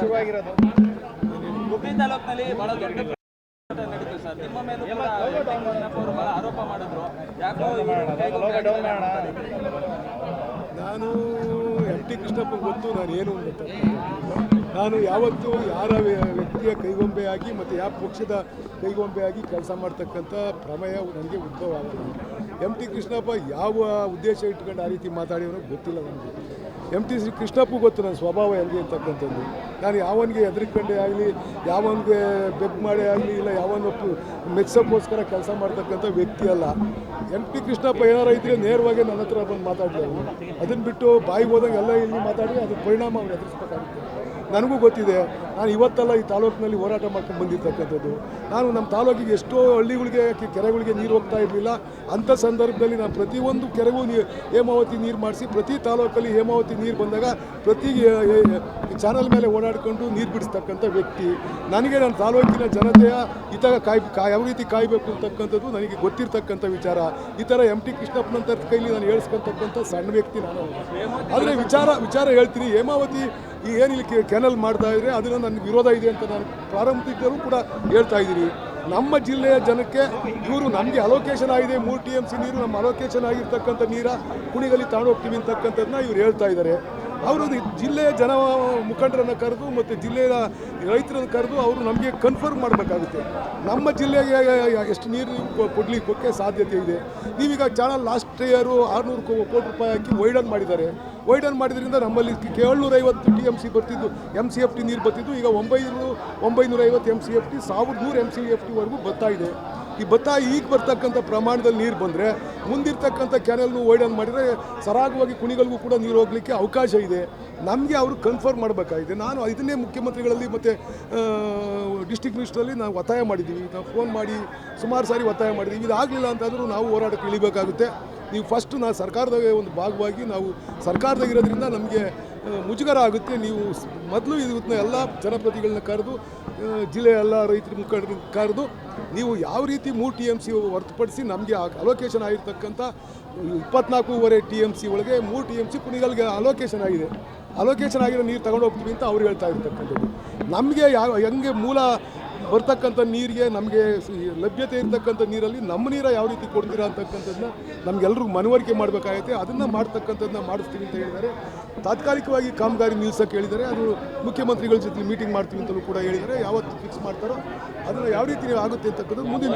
ಶುರುವಾಗಿರೋದು ತಾಲೂಕಿನಲ್ಲಿ ಬಹಳ ದೊಡ್ಡ ನಡೀತು ಸರ್. ನಿಮ್ಮ ಮೇಲೂ ಬಹಳ ಆರೋಪ ಮಾಡಿದ್ರು. ಯಾಕೋ. ನಾನು ಎಂ ಟಿ ಕೃಷ್ಣಪ್ಪ ಗೊತ್ತು ನಾನು ಏನು ಅಂತ. ನಾನು ಯಾವತ್ತೂ ಯಾರ ವ್ಯ- ವ್ಯಕ್ತಿಯ ಕೈಗೊಂಬೆಯಾಗಿ ಮತ್ತು ಯಾವ ಪಕ್ಷದ ಕೈಗೊಂಬೆಯಾಗಿ ಕೆಲಸ ಮಾಡ್ತಕ್ಕಂಥ ಪ್ರಮೇಯ ನನಗೆ ಉದ್ಭವ ಆಗಲ್ಲ. ಎಂ ಟಿ ಕೃಷ್ಣಪ್ಪ ಯಾವ ಉದ್ದೇಶ ಇಟ್ಕೊಂಡು ಆ ರೀತಿ ಮಾತಾಡಿರೋ ಗೊತ್ತಿಲ್ಲ ನನಗೆ. ಎಂ ಟಿ ಕೃಷ್ಣಪ್ಪು ಗೊತ್ತು ನನ್ನ ಸ್ವಭಾವ ಹೆಂಗೆ ಅಂತಕ್ಕಂಥದ್ದು. ನಾನು ಯಾವನಿಗೆ ಹೆದರ್ಕೊಂಡೇ ಆಗಲಿ, ಯಾವನಿಗೆ ಬೆಗ್ ಮಾಡೇ ಆಗಲಿ, ಇಲ್ಲ ಯಾವನ ಮೆಚ್ಚೋಕ್ಕೋಸ್ಕರ ಕೆಲಸ ಮಾಡ್ತಕ್ಕಂಥ ವ್ಯಕ್ತಿ ಅಲ್ಲ. ಎಂ ಟಿ ಕೃಷ್ಣಪ್ಪ ಏನಾರು ಇದ್ರೆ ನೇರವಾಗಿ ನನ್ನ ಹತ್ರ ಬಂದು ಮಾತಾಡಲಿ ಅದನ್ನು ಬಿಟ್ಟು ಬಾಯಿ ಹೋದಂಗೆಲ್ಲ ಇಲ್ಲಿ ಮಾತಾಡಿ ಅದು ಪರಿಣಾಮ ಅವ್ರು ಎದುರಿಸ್ಬೇಕಾಗುತ್ತೆ. ನನಗೂ ಗೊತ್ತಿದೆ. ನಾನು ಇವತ್ತೆಲ್ಲ ಈ ತಾಲೂಕಿನಲ್ಲಿ ಹೋರಾಟ ಮಾಡ್ಕೊಂಡು ಬಂದಿರ್ತಕ್ಕಂಥದ್ದು. ನಾನು ನಮ್ಮ ತಾಲೂಕಿಗೆ ಎಷ್ಟೋ ಹಳ್ಳಿಗಳಿಗೆ ಕೆರೆಗಳಿಗೆ ನೀರು ಹೋಗ್ತಾ ಇರಲಿಲ್ಲ. ಅಂಥ ಸಂದರ್ಭದಲ್ಲಿ ನಾನು ಪ್ರತಿಯೊಂದು ಕೆರೆಗೂ ನೀ, ಹೇಮಾವತಿ ನೀರು ಮಾಡಿಸಿ, ಪ್ರತಿ ತಾಲೂಕಲ್ಲಿ ಹೇಮಾವತಿ ನೀರು ಬಂದಾಗ ಪ್ರತಿ ಚಾನಲ್ ಮೇಲೆ ಓಡಾಡಿಕೊಂಡು ನೀರು ಬಿಡಿಸ್ತಕ್ಕಂಥ ವ್ಯಕ್ತಿ. ನನಗೆ ನನ್ನ ತಾಲೂಕಿನ ಜನತೆಯ ಹಿತ ಕಾಯ್ ಕಾ ಯಾವ ರೀತಿ ಕಾಯಬೇಕು ಅಂತಕ್ಕಂಥದ್ದು ನನಗೆ ಗೊತ್ತಿರ್ತಕ್ಕಂಥ ವಿಚಾರ. ಈ ಥರ ಎಂ ಟಿ ಕೃಷ್ಣಪ್ಪನಂತ ಕೈಲಿ ನಾನು ಹೇಳ್ಸ್ಕೊತಕ್ಕಂಥ ಸಣ್ಣ ವ್ಯಕ್ತಿ ನಾನು. ಆದರೆ ವಿಚಾರ ವಿಚಾರ ಹೇಳ್ತೀನಿ. ಹೇಮಾವತಿ ಈ ಏನಿಲ್ಲಿ ಕೆನಲ್ ಮಾಡ್ತಾ ಇದ್ರೆ ಅದನ್ನು ನನಗೆ ವಿರೋಧ ಇದೆ ಅಂತ ನಾನು ಪ್ರಾರಂಭಿಕರು ಕೂಡ ಹೇಳ್ತಾ ಇದ್ದೀನಿ. ನಮ್ಮ ಜಿಲ್ಲೆಯ ಜನಕ್ಕೆ ಇವರು ನಮಗೆ ಅಲೋಕೇಶನ್ ಆಗಿದೆ, ಮೂರು ಟಿ ಎಂ ಸಿ ನೀರು, ನಮ್ಮ ಅಲೋಕೇಶನ್ ಆಗಿರ್ತಕ್ಕಂಥ ನೀರ ಕುಣಿಗಲ್ಲಿ ಹೋಗ್ತೀವಿ ಅಂತಕ್ಕಂಥದ್ದನ್ನ ಇವ್ರು ಹೇಳ್ತಾ ಇದ್ದಾರೆ. ಅವರು ಜಿಲ್ಲೆಯ ಜನ ಮುಖಂಡರನ್ನು ಕರೆದು ಮತ್ತು ಜಿಲ್ಲೆಯ ರೈತರನ್ನು ಕರೆದು ಅವರು ನಮಗೆ ಕನ್ಫರ್ಮ್ ಮಾಡಬೇಕಾಗುತ್ತೆ. ನಮ್ಮ ಜಿಲ್ಲೆಗೆ ಎಷ್ಟು ನೀರು ಕೊಡಲಿಕ್ಕೆ ಸಾಧ್ಯತೆ ಇದೆ. ನೀವೀಗ ಚಾನಲ್ ಲಾಸ್ಟ್ ಇಯರು ಆರುನೂರು ಕೋಟಿ ರೂಪಾಯಿ ಹಾಕಿ ವೈಡನ್ ಮಾಡಿದ್ದಾರೆ. ವೈಡನ್ ಮಾಡಿದ್ರಿಂದ ನಮ್ಮಲ್ಲಿ ಏಳ್ನೂರೈವತ್ತು ಟಿ ಎಂ ಸಿ ಬರ್ತಿದ್ದು ಎಂ ಸಿ ಎಫ್ ಟಿ ನೀರು ಬರ್ತಿದ್ದು. ಈಗ ಒಂಬೈನೂರು, ಒಂಬೈನೂರೈವತ್ತು ಎಂ ಸಿ ಎಫ್ ಟಿ ಸಾವಿರದ ನೂರು ಎಂ ಸಿ ಎಫ್ ಟಿವರೆಗೂ ಬರ್ತಾ ಇದೆ. ಈ ಭತ್ತ ಈಗ ಬರ್ತಕ್ಕಂಥ ಪ್ರಮಾಣದಲ್ಲಿ ನೀರು ಬಂದರೆ, ಮುಂದಿರ್ತಕ್ಕಂಥ ಕೆನಲ್ನು ವೈಡನ್ ಮಾಡಿದರೆ ಸರಾಗವಾಗಿ ಕುಣಿಗಳಿಗೂ ಕೂಡ ನೀರು ಹೋಗಲಿಕ್ಕೆ ಅವಕಾಶ ಇದೆ. ನಮಗೆ ಅವರು ಕನ್ಫರ್ಮ್ ಮಾಡಬೇಕಾಗಿದೆ. ನಾನು ಇದನ್ನೇ ಮುಖ್ಯಮಂತ್ರಿಗಳಲ್ಲಿ ಮತ್ತು ಡಿಸ್ಟಿಕ್ ಮಿನಿಸ್ಟ್ರಲ್ಲಿ ನಾವು ಒತ್ತಾಯ ಮಾಡಿದ್ದೀವಿ. ನಾವು ಫೋನ್ ಮಾಡಿ ಸುಮಾರು ಸಾರಿ ಒತ್ತಾಯ ಮಾಡಿದ್ದೀವಿ. ಇದಾಗಲಿಲ್ಲ ಅಂತಂದರೂ ನಾವು ಹೋರಾಟಕ್ಕೆ ಇಳಿಬೇಕಾಗುತ್ತೆ. ನೀವು ಫಸ್ಟ್ ನಾವು ಸರ್ಕಾರದಾಗ ಒಂದು ಭಾಗವಾಗಿ ನಾವು ಸರ್ಕಾರದಾಗ ಇರೋದ್ರಿಂದ ನಮಗೆ ಮುಜುಗರ ಆಗುತ್ತೆ. ನೀವು ಮೊದಲು ಇದನ್ನ ಎಲ್ಲ ಜನಪ್ರತಿಗಳನ್ನ ಕರೆದು ಜಿಲ್ಲೆ ಜಿಲ್ಲೆಯ ಎಲ್ಲ ರೈತರ ಮುಖಂಡ ಕರೆದು ನೀವು ಯಾವ ರೀತಿ ಮೂರು ಟಿ ಎಂ ಸಿ ಹೊರತುಪಡಿಸಿ ನಮಗೆ ಅಲೋಕೇಶನ್ ಆಗಿರ್ತಕ್ಕಂಥ ಇಪ್ಪತ್ನಾಲ್ಕೂವರೆ ಟಿ ಎಂ ಸಿ ಒಳಗೆ ಮೂರು ಟಿ ಎಂ ಸಿ ಕುಣಿಗಲ್ಗೆ ಅಲೋಕೇಶನ್ ಆಗಿದೆ. ಅಲೋಕೇಶನ್ ಆಗಿರೋ ನೀರು ತಗೊಂಡು ಹೋಗ್ತೀವಿ ಅಂತ ಅವ್ರು ಹೇಳ್ತಾ ಇರ್ತಕ್ಕಂಥದ್ದು. ನಮಗೆ ಯಾವ, ಹೆಂಗೆ ಮೂಲ ಬರ್ತಕ್ಕಂಥ ನೀರಿಗೆ ನಮಗೆ ಲಭ್ಯತೆ ಇರತಕ್ಕಂಥ ನೀರಲ್ಲಿ ನಮ್ಮ ನೀರ ಯಾವ ರೀತಿ ಕೊಡ್ತೀರಾ ಅಂತಕ್ಕಂಥದ್ದನ್ನ ನಮಗೆಲ್ರಿಗೂ ಮನವರಿಕೆ ಮಾಡಬೇಕಾಗೈತೆ ಅದನ್ನು ಮಾಡ್ತಕ್ಕಂಥದ್ದನ್ನ ಮಾಡಿಸ್ತೀವಿ ಅಂತ ಹೇಳಿದ್ದಾರೆ. ತಾತ್ಕಾಲಿಕವಾಗಿ ಕಾಮಗಾರಿ ನಿಲ್ಸಕ್ಕೆ ಹೇಳಿದ್ದಾರೆ. ಅದು ಮುಖ್ಯಮಂತ್ರಿಗಳ ಜೊತೆ ಮೀಟಿಂಗ್ ಮಾಡ್ತೀವಿ ಅಂತಲೂ ಕೂಡ ಹೇಳಿದ್ದಾರೆ. ಯಾವತ್ತು ಫಿಕ್ಸ್ ಮಾಡ್ತಾರೋ ಅದನ್ನು ಯಾವ ರೀತಿ ಆಗುತ್ತೆ ಅಂತಕ್ಕಂಥದ್ದು ಮುಂದಿನ